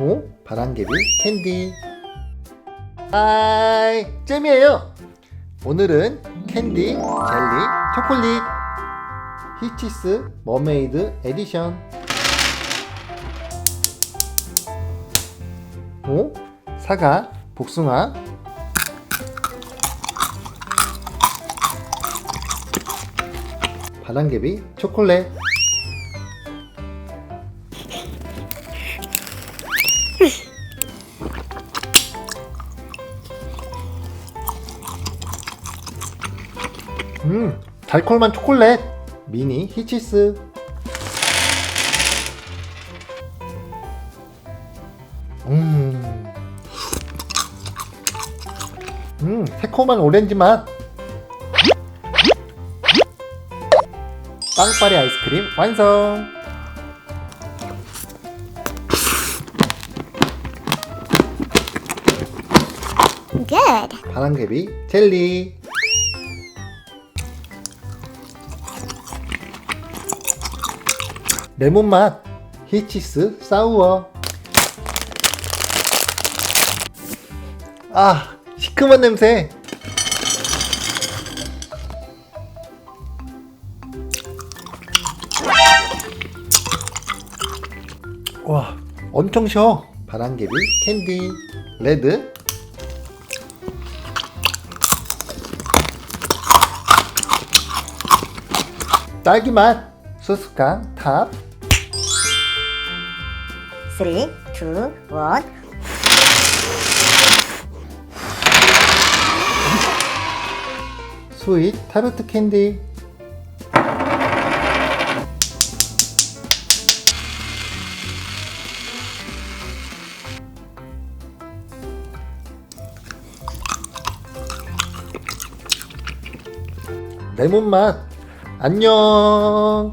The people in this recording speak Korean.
오? 바람개비? 캔디. 하이. 잼이에요. 오늘은 캔디, 젤리, 초콜릿. 히치스 머메이드 에디션. 오? 사과, 복숭아. 바람개비 초콜릿 음, 달콤한 초콜릿. 미니 히치스. 음, 음, 새콤한 오렌지 맛. 빵빠레 아이스크림 완성. Good. 바람개비 젤리 레몬맛 히치스 사우어. 아 시큼한 냄새. 와 엄청 쉬어 바람개비 캔디 레드. 딸기맛 수수깡 탑 Three, two, one. 스윗 타르트 캔디. 레몬맛. 안녕